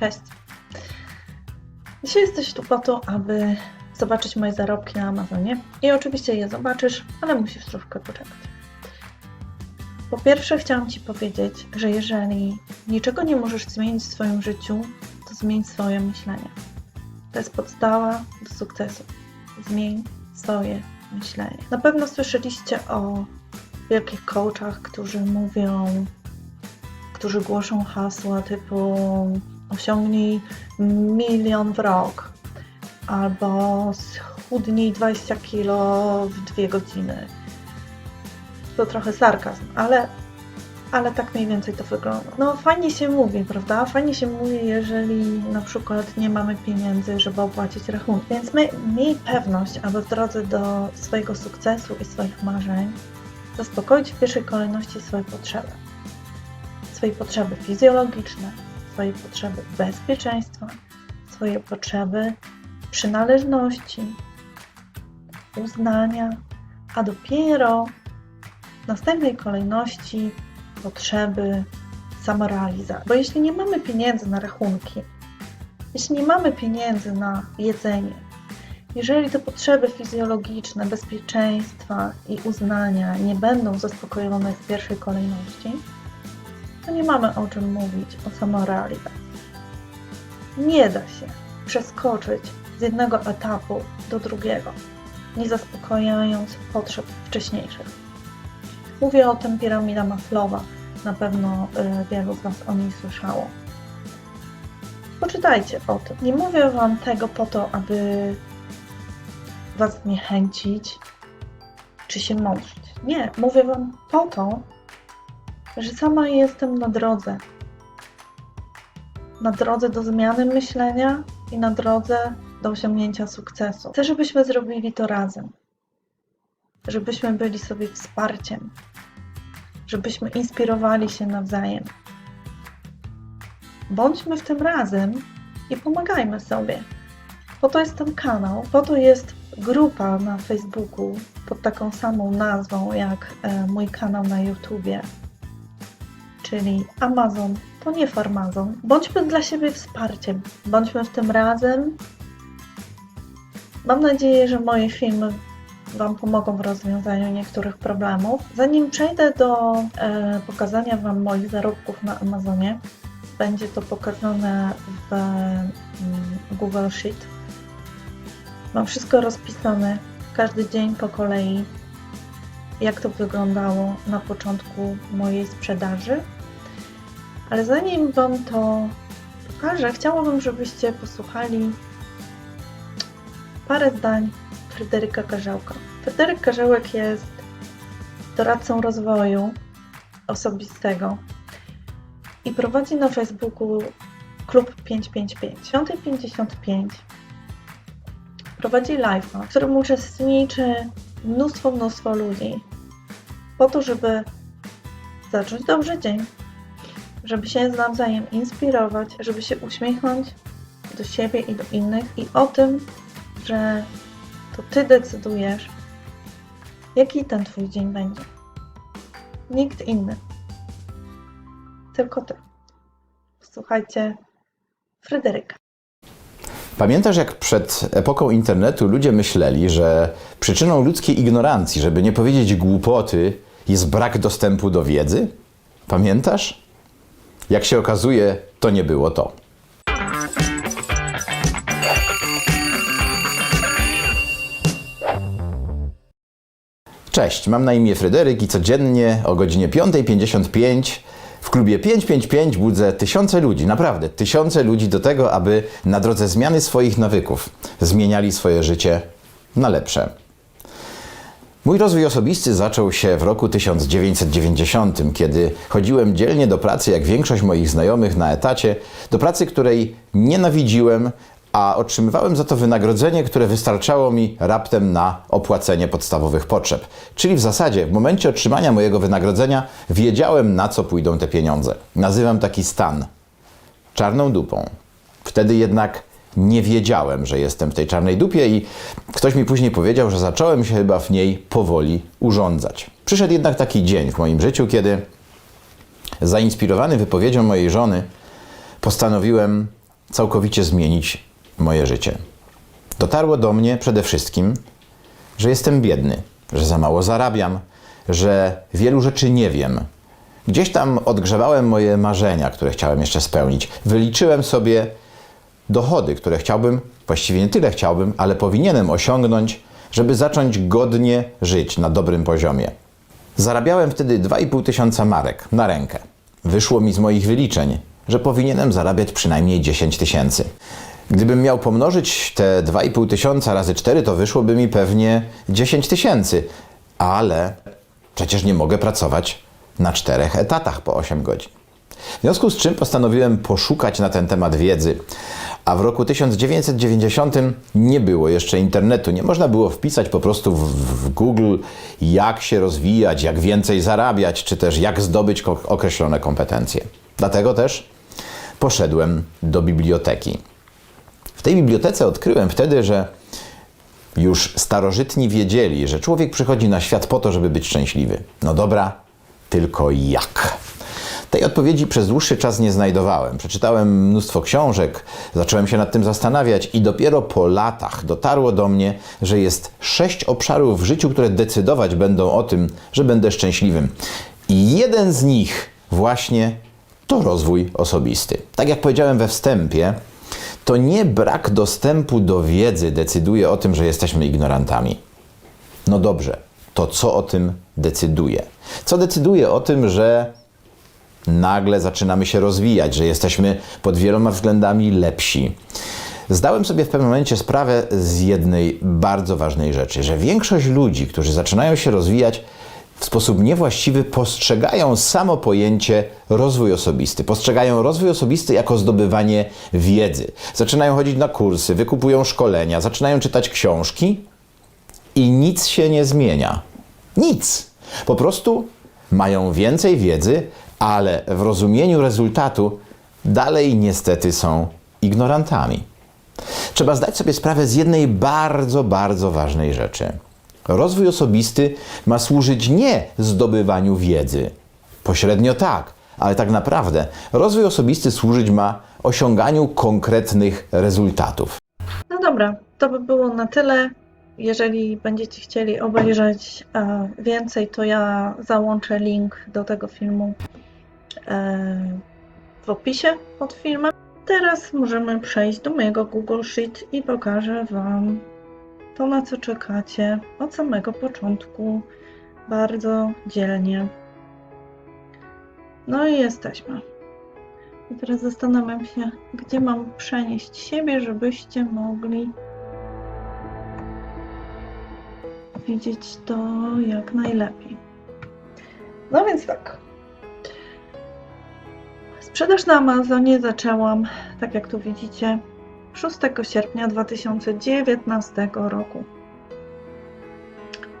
Cześć. Dzisiaj jesteś tu po to, aby zobaczyć moje zarobki na Amazonie. I oczywiście je zobaczysz, ale musisz troszkę poczekać. Po pierwsze, chciałam Ci powiedzieć, że jeżeli niczego nie możesz zmienić w swoim życiu, to zmień swoje myślenie. To jest podstawa do sukcesu. Zmień swoje myślenie. Na pewno słyszeliście o wielkich coachach, którzy mówią, którzy głoszą hasła typu osiągnij milion w rok albo schudnij 20 kilo w dwie godziny. To trochę sarkazm, ale, ale tak mniej więcej to wygląda. No fajnie się mówi, prawda? Fajnie się mówi, jeżeli na przykład nie mamy pieniędzy, żeby opłacić rachunek. Więc my, miej pewność, aby w drodze do swojego sukcesu i swoich marzeń zaspokoić w pierwszej kolejności swoje potrzeby. Swoje potrzeby fizjologiczne, swoje potrzeby bezpieczeństwa, swoje potrzeby przynależności, uznania, a dopiero w następnej kolejności potrzeby samorealizacji. Bo jeśli nie mamy pieniędzy na rachunki, jeśli nie mamy pieniędzy na jedzenie, jeżeli te potrzeby fizjologiczne, bezpieczeństwa i uznania nie będą zaspokojone w pierwszej kolejności, to nie mamy o czym mówić o samorealizacji. Nie da się przeskoczyć z jednego etapu do drugiego, nie zaspokajając potrzeb wcześniejszych. Mówię o tym piramida Maslowa, na pewno y, wielu z Was o niej słyszało. Poczytajcie o tym. Nie mówię Wam tego po to, aby Was zniechęcić czy się mądrzyć. Nie, mówię Wam po to, że sama jestem na drodze. Na drodze do zmiany myślenia i na drodze do osiągnięcia sukcesu. Chcę, żebyśmy zrobili to razem. Żebyśmy byli sobie wsparciem. Żebyśmy inspirowali się nawzajem. Bądźmy w tym razem i pomagajmy sobie. Po to jest ten kanał, po to jest grupa na Facebooku pod taką samą nazwą jak e, mój kanał na YouTubie czyli Amazon to nie farmazon. Bądźmy dla siebie wsparciem, bądźmy w tym razem. Mam nadzieję, że moje filmy Wam pomogą w rozwiązaniu niektórych problemów. Zanim przejdę do e, pokazania Wam moich zarobków na Amazonie, będzie to pokazane w mm, Google Sheet. Mam wszystko rozpisane, każdy dzień po kolei, jak to wyglądało na początku mojej sprzedaży. Ale zanim Wam to pokażę, chciałabym, żebyście posłuchali parę zdań Fryderyka Karzełka. Fryderyk Karzełek jest doradcą rozwoju osobistego i prowadzi na Facebooku Klub 555. 555 prowadzi live'a, w którym uczestniczy mnóstwo, mnóstwo ludzi po to, żeby zacząć dobrze dzień, żeby się nawzajem inspirować, żeby się uśmiechnąć do siebie i do innych i o tym, że to Ty decydujesz, jaki ten Twój dzień będzie. Nikt inny. Tylko Ty. Słuchajcie, Fryderyka. Pamiętasz, jak przed epoką internetu ludzie myśleli, że przyczyną ludzkiej ignorancji, żeby nie powiedzieć głupoty, jest brak dostępu do wiedzy? Pamiętasz? Jak się okazuje, to nie było to. Cześć, mam na imię Fryderyk i codziennie o godzinie 5.55 w klubie 555 budzę tysiące ludzi, naprawdę tysiące ludzi do tego, aby na drodze zmiany swoich nawyków zmieniali swoje życie na lepsze. Mój rozwój osobisty zaczął się w roku 1990, kiedy chodziłem dzielnie do pracy, jak większość moich znajomych na etacie, do pracy, której nienawidziłem, a otrzymywałem za to wynagrodzenie, które wystarczało mi raptem na opłacenie podstawowych potrzeb. Czyli w zasadzie w momencie otrzymania mojego wynagrodzenia wiedziałem, na co pójdą te pieniądze. Nazywam taki stan czarną dupą. Wtedy jednak nie wiedziałem, że jestem w tej czarnej dupie i ktoś mi później powiedział, że zacząłem się chyba w niej powoli urządzać. Przyszedł jednak taki dzień w moim życiu, kiedy zainspirowany wypowiedzią mojej żony postanowiłem całkowicie zmienić moje życie. Dotarło do mnie przede wszystkim, że jestem biedny, że za mało zarabiam, że wielu rzeczy nie wiem. Gdzieś tam odgrzewałem moje marzenia, które chciałem jeszcze spełnić. Wyliczyłem sobie dochody, które chciałbym, właściwie nie tyle chciałbym, ale powinienem osiągnąć, żeby zacząć godnie żyć na dobrym poziomie. Zarabiałem wtedy 2,5 tysiąca marek na rękę. Wyszło mi z moich wyliczeń, że powinienem zarabiać przynajmniej 10 tysięcy. Gdybym miał pomnożyć te 2,5 tysiąca razy 4, to wyszłoby mi pewnie 10 tysięcy. Ale przecież nie mogę pracować na czterech etatach po 8 godzin. W związku z czym postanowiłem poszukać na ten temat wiedzy. A w roku 1990 nie było jeszcze internetu. Nie można było wpisać po prostu w, w Google, jak się rozwijać, jak więcej zarabiać, czy też jak zdobyć określone kompetencje. Dlatego też poszedłem do biblioteki. W tej bibliotece odkryłem wtedy, że już starożytni wiedzieli, że człowiek przychodzi na świat po to, żeby być szczęśliwy. No dobra, tylko jak? Tej odpowiedzi przez dłuższy czas nie znajdowałem. Przeczytałem mnóstwo książek, zacząłem się nad tym zastanawiać i dopiero po latach dotarło do mnie, że jest sześć obszarów w życiu, które decydować będą o tym, że będę szczęśliwym. I jeden z nich właśnie to rozwój osobisty. Tak jak powiedziałem we wstępie, to nie brak dostępu do wiedzy decyduje o tym, że jesteśmy ignorantami. No dobrze, to co o tym decyduje? Co decyduje o tym, że nagle zaczynamy się rozwijać, że jesteśmy pod wieloma względami lepsi? Zdałem sobie w pewnym momencie sprawę z jednej bardzo ważnej rzeczy, że większość ludzi, którzy zaczynają się rozwijać, w sposób niewłaściwy postrzegają samo pojęcie rozwój osobisty. Postrzegają rozwój osobisty jako zdobywanie wiedzy. Zaczynają chodzić na kursy, wykupują szkolenia, zaczynają czytać książki i nic się nie zmienia. Nic. Po prostu mają więcej wiedzy, ale w rozumieniu rezultatu dalej niestety są ignorantami. Trzeba zdać sobie sprawę z jednej bardzo, bardzo ważnej rzeczy. Rozwój osobisty ma służyć nie zdobywaniu wiedzy. Pośrednio tak, ale tak naprawdę rozwój osobisty służyć ma osiąganiu konkretnych rezultatów. No dobra, to by było na tyle. Jeżeli będziecie chcieli obejrzeć e, więcej, to ja załączę link do tego filmu w opisie pod filmem. Teraz możemy przejść do mojego Google Sheet i pokażę Wam to, na co czekacie od samego początku, bardzo dzielnie. No i jesteśmy. I teraz zastanawiam się, gdzie mam przenieść siebie, żebyście mogli widzieć to jak najlepiej. No więc tak. Sprzedaż na Amazonie zaczęłam, tak jak tu widzicie, 6 sierpnia 2019 roku.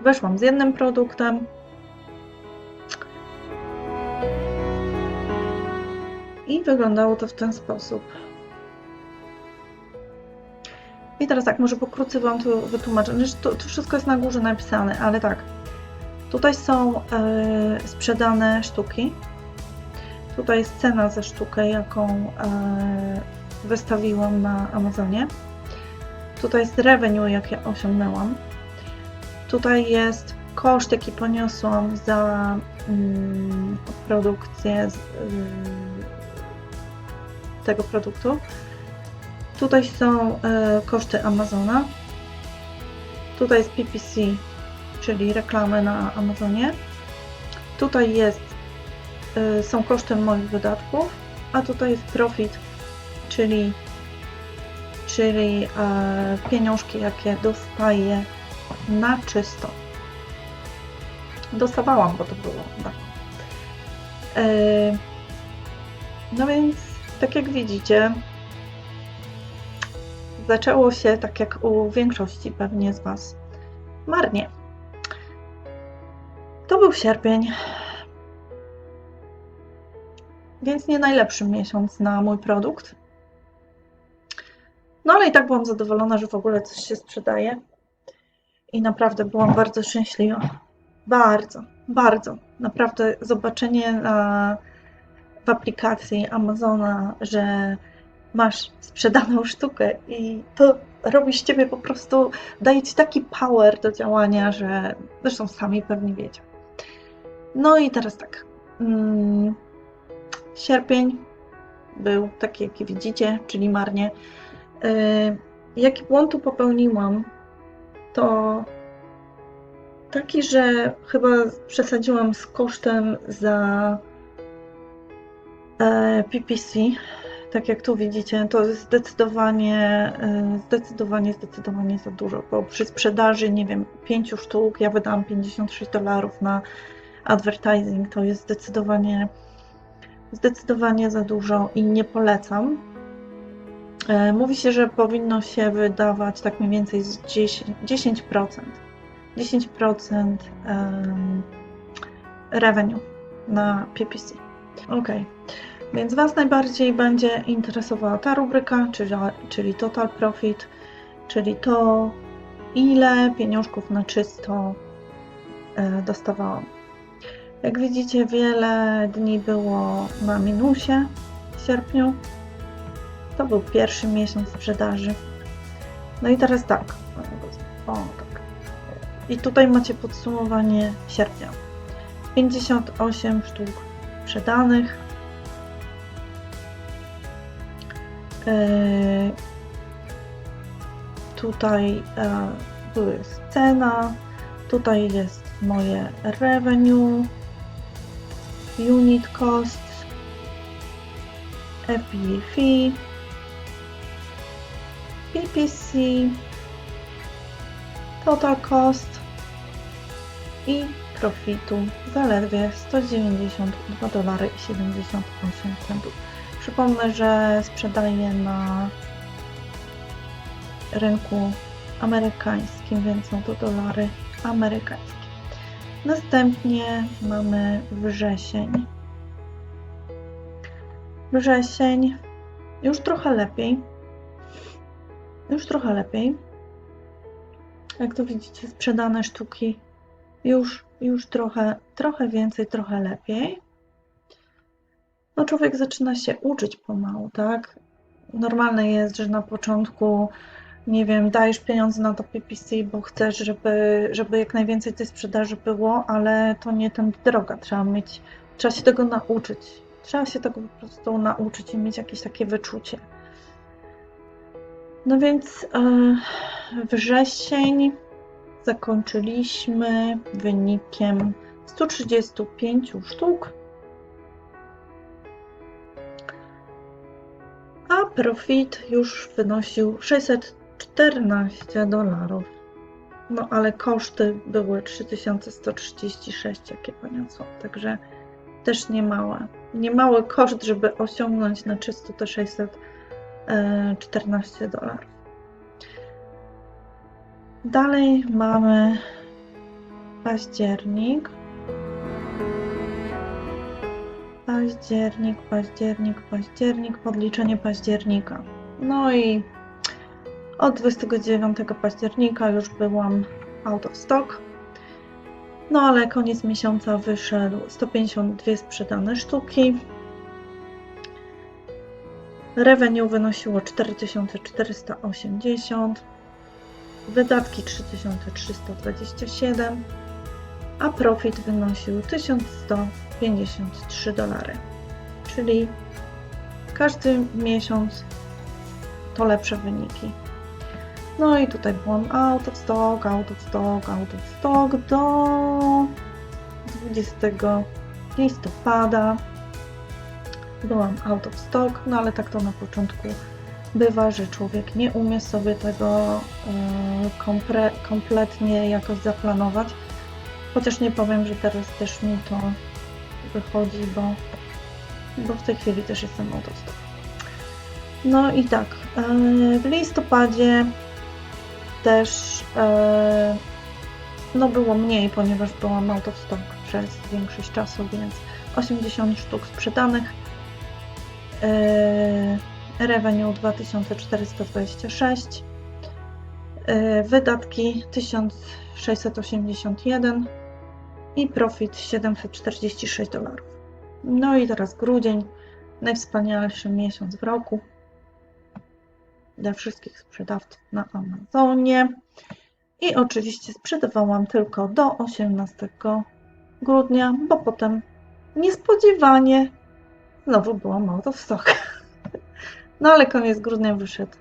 Weszłam z jednym produktem. I wyglądało to w ten sposób. I teraz tak, może pokrótce Wam to wytłumaczę. Znaczy, to, to wszystko jest na górze napisane, ale tak. Tutaj są e, sprzedane sztuki. Tutaj jest cena za sztukę, jaką e, wystawiłam na Amazonie. Tutaj jest revenue, jakie osiągnęłam. Tutaj jest koszt, jaki poniosłam za mm, produkcję z, y, tego produktu. Tutaj są e, koszty Amazona. Tutaj jest PPC, czyli reklamy na Amazonie. Tutaj jest, są koszty moich wydatków, a tutaj jest profit, czyli, czyli e, pieniążki, jakie dostaję na czysto. Dostawałam, bo to było. Tak. No więc, tak jak widzicie, zaczęło się tak jak u większości pewnie z Was marnie. To był sierpień, więc nie najlepszy miesiąc na mój produkt. No ale i tak byłam zadowolona, że w ogóle coś się sprzedaje. I naprawdę byłam bardzo szczęśliwa. Bardzo, bardzo. Naprawdę zobaczenie na, w aplikacji Amazona, że masz sprzedaną sztukę i to robi z ciebie po prostu, daje ci taki power do działania, że zresztą sami pewnie wiecie. No i teraz tak. Mm, sierpień był taki, jaki widzicie, czyli marnie. Yy, jaki błąd tu popełniłam, to taki, że chyba przesadziłam z kosztem za e, PPC. Tak jak tu widzicie, to jest zdecydowanie, e, zdecydowanie, zdecydowanie za dużo, bo przy sprzedaży, nie wiem, 5 sztuk, ja wydałam 56 dolarów na advertising, to jest zdecydowanie, zdecydowanie za dużo i nie polecam. E, Mówi się, że powinno się wydawać tak mniej więcej z 10%. 10%. 10% em, revenue na PPC. Ok, więc Was najbardziej będzie interesowała ta rubryka, czyli, czyli Total Profit, czyli to, ile pieniążków na czysto e, dostawałam. Jak widzicie, wiele dni było na minusie w sierpniu. To był pierwszy miesiąc sprzedaży. No i teraz tak. O, tak. I tutaj macie podsumowanie sierpnia. 58 sztuk sprzedanych. Yy, tutaj e, tu jest cena, tutaj jest moje revenue, unit cost, fee, PPC, total cost i profitu zaledwie 192 dolary i 78 centów. Przypomnę, że sprzedaję na rynku amerykańskim, więc są to dolary amerykańskie. Następnie mamy wrzesień. Wrzesień już trochę lepiej. Już trochę lepiej. Jak tu widzicie, sprzedane sztuki już, już trochę, trochę więcej, trochę lepiej. No człowiek zaczyna się uczyć pomału, tak? Normalne jest, że na początku, nie wiem, dajesz pieniądze na to PPC, bo chcesz, żeby, żeby jak najwięcej tej sprzedaży było, ale to nie ten droga. Trzeba mieć, trzeba się tego nauczyć. Trzeba się tego po prostu nauczyć i mieć jakieś takie wyczucie. No więc e, wrzesień zakończyliśmy wynikiem 135 sztuk, a profit już wynosił 614 dolarów. No ale koszty były 3136, jakie poniosłam, także też niemałe. Niemały koszt, żeby osiągnąć na czysto te 614 dolarów. Dalej mamy październik. Październik, październik, październik, podliczenie października. No i od 29 października już byłam out of stock. No ale koniec miesiąca wyszedł 152 sprzedane sztuki. Revenue wynosiło 4480 wydatki 3327, a profit wynosił 1153 dolary. Czyli każdy miesiąc to lepsze wyniki. No i tutaj byłam out of stock, out of stock, out of stock do 20 listopada. Byłam out of stock, no ale tak to na początku bywa, że człowiek nie umie sobie tego e, kompletnie jakoś zaplanować. Chociaż nie powiem, że teraz też mi to wychodzi, bo, bo w tej chwili też jestem out of stock. No i tak, e, w listopadzie też e, no było mniej, ponieważ byłam out of stock przez większość czasu, więc 80 sztuk sprzedanych. E, revenue 2426, yy, wydatki 1681 i profit 746 dolarów. No i teraz grudzień, najwspanialszy miesiąc w roku. Dla wszystkich sprzedawców na Amazonie. I oczywiście sprzedawałam tylko do 18 grudnia, bo potem niespodziewanie znowu było mało w stock. No ale koniec grudnia wyszedł,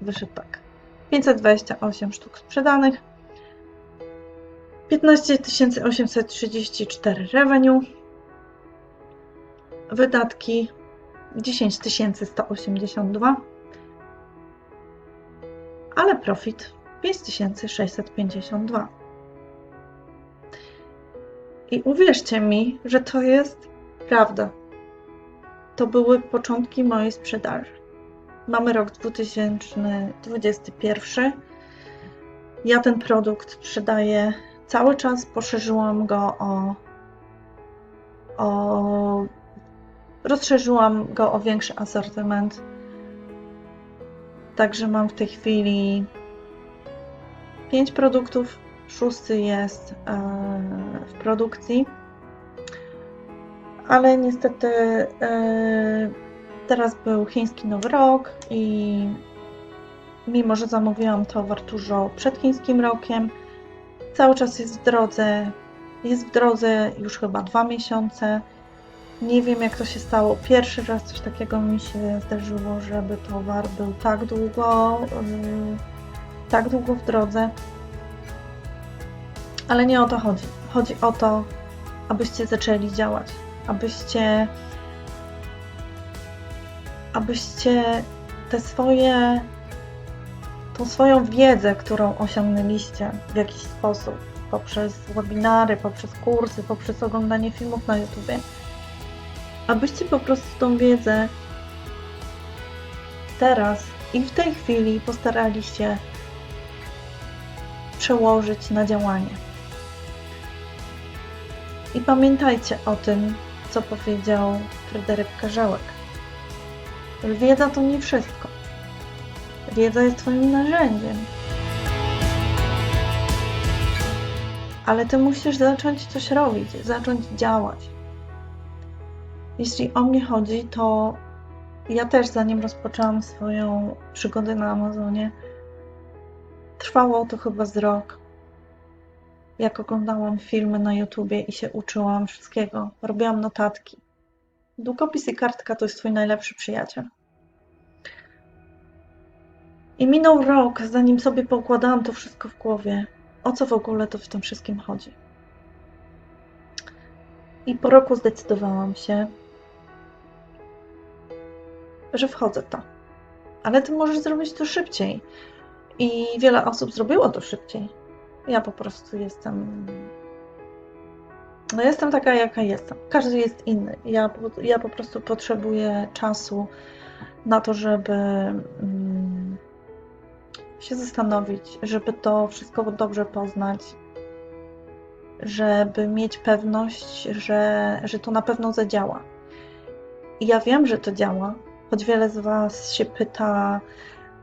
wyszedł tak. 528 sztuk sprzedanych, 15 834 revenue, wydatki 10 182, ale profit 5652. I uwierzcie mi, że to jest prawda. To były początki mojej sprzedaży. Mamy rok 2021. Ja ten produkt sprzedaję cały czas. Poszerzyłam go o, o rozszerzyłam go o większy asortyment. Także mam w tej chwili 5 produktów. Szósty jest e, w produkcji. Ale niestety e, teraz był chiński nowy rok i mimo, że zamówiłam towar dużo przed chińskim rokiem, cały czas jest w drodze. Jest w drodze już chyba dwa miesiące. Nie wiem, jak to się stało. Pierwszy raz coś takiego mi się zdarzyło, żeby towar był tak długo, yy, tak długo w drodze. Ale nie o to chodzi. Chodzi o to, abyście zaczęli działać, abyście, abyście te swoje, tą swoją wiedzę, którą osiągnęliście w jakiś sposób, poprzez webinary, poprzez kursy, poprzez oglądanie filmów na YouTube, abyście po prostu tą wiedzę teraz i w tej chwili postarali się przełożyć na działanie. I pamiętajcie o tym, co powiedział Fryderyk Karzełek. Wiedza to nie wszystko. Wiedza jest Twoim narzędziem. Ale Ty musisz zacząć coś robić, zacząć działać. Jeśli o mnie chodzi, to ja też zanim rozpoczęłam swoją przygodę na Amazonie, trwało to chyba z rok. Jak oglądałam filmy na YouTubie i się uczyłam wszystkiego, robiłam notatki. Długopis i kartka to jest twój najlepszy przyjaciel. I minął rok, zanim sobie poukładałam to wszystko w głowie, o co w ogóle to w tym wszystkim chodzi. I po roku zdecydowałam się, że wchodzę w to. Ale ty możesz zrobić to szybciej. I wiele osób zrobiło to szybciej. Ja po prostu jestem. No, jestem taka, jaka jestem. Każdy jest inny. Ja, ja po prostu potrzebuję czasu na to, żeby mm, się zastanowić, żeby to wszystko dobrze poznać, żeby mieć pewność, że, że to na pewno zadziała. I ja wiem, że to działa, choć wiele z Was się pyta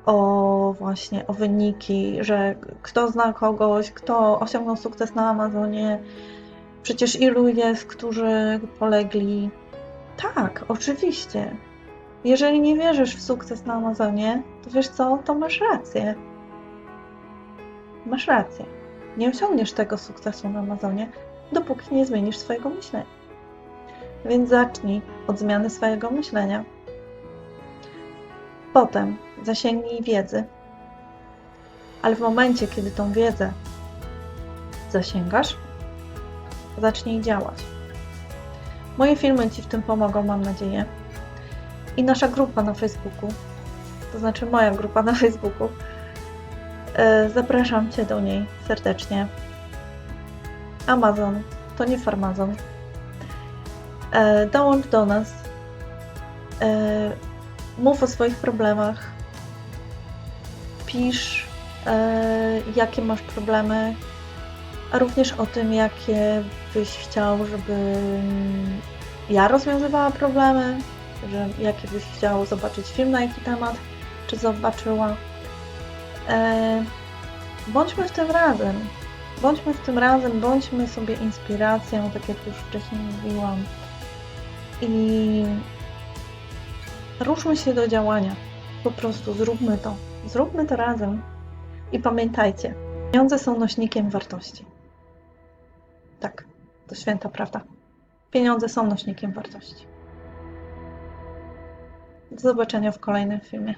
o właśnie o wyniki, że kto zna kogoś, kto osiągnął sukces na Amazonie. Przecież ilu jest, którzy polegli. Tak, oczywiście. Jeżeli nie wierzysz w sukces na Amazonie, to wiesz co, to masz rację. Masz rację. Nie osiągniesz tego sukcesu na Amazonie, dopóki nie zmienisz swojego myślenia. Więc zacznij od zmiany swojego myślenia. Potem zasięgnij wiedzy, ale w momencie, kiedy tą wiedzę zasięgasz, zacznij działać. Moje filmy Ci w tym pomogą, mam nadzieję. I nasza grupa na Facebooku, to znaczy moja grupa na Facebooku, e, zapraszam Cię do niej serdecznie. Amazon to nie farmazon. E, Dołącz do nas. Mów o swoich problemach. Pisz, e, jakie masz problemy, a również o tym, jakie byś chciał, żeby mm, ja rozwiązywała problemy, że jakie byś chciał zobaczyć film na jaki temat, czy zobaczyła. E, bądźmy w tym razem. Bądźmy w tym razem, bądźmy sobie inspiracją, tak jak już wcześniej mówiłam. I ruszmy się do działania. Po prostu zróbmy to. Zróbmy to razem. I pamiętajcie, pieniądze są nośnikiem wartości. Tak, to święta prawda. Pieniądze są nośnikiem wartości. Do zobaczenia w kolejnym filmie.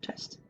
Cześć.